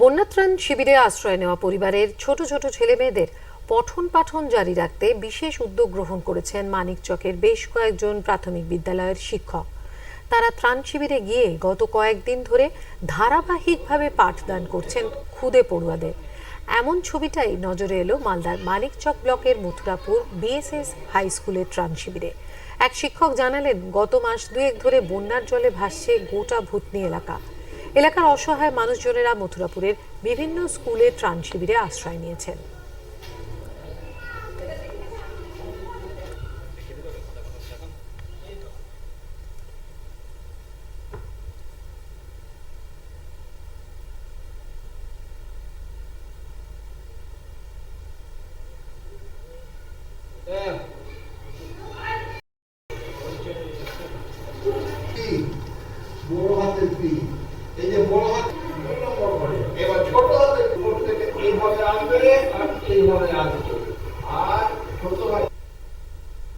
বন্যাত্রাণ শিবিরে আশ্রয় নেওয়া পরিবারের ছোট ছোট ছেলে মেয়েদের পঠন পাঠন জারি রাখতে বিশেষ উদ্যোগ গ্রহণ করেছেন মানিকচকের বেশ কয়েকজন প্রাথমিক বিদ্যালয়ের শিক্ষক। তারা ত্রাণ শিবিরে গিয়ে গত কয়েকদিন ধরে ধারাবাহিকভাবে পাঠদান করছেন খুদে পড়ুয়াদের। এমন ছবিটাই নজরে এলো মালদার মানিকচক ব্লকের মথুরাপুর বিএসএস হাই স্কুলের ত্রাণ শিবিরে। এক শিক্ষক জানালেন, গত মাস দুয়েক ধরে বন্যার জলে ভাসছে গোটা ভূতনি এলাকা। এলাকার অসহায় মানুষজনেরা মথুরাপুরের বিভিন্ন স্কুলে ত্রাণ শিবিরে আশ্রয় নিয়েছেন। এই যে বড় হাত দুই নম্বর ঘরে এবার ছোট হাতের ঘর থেকে এইভাবে আসবে আর এইভাবে আসবে আর ছোট হাত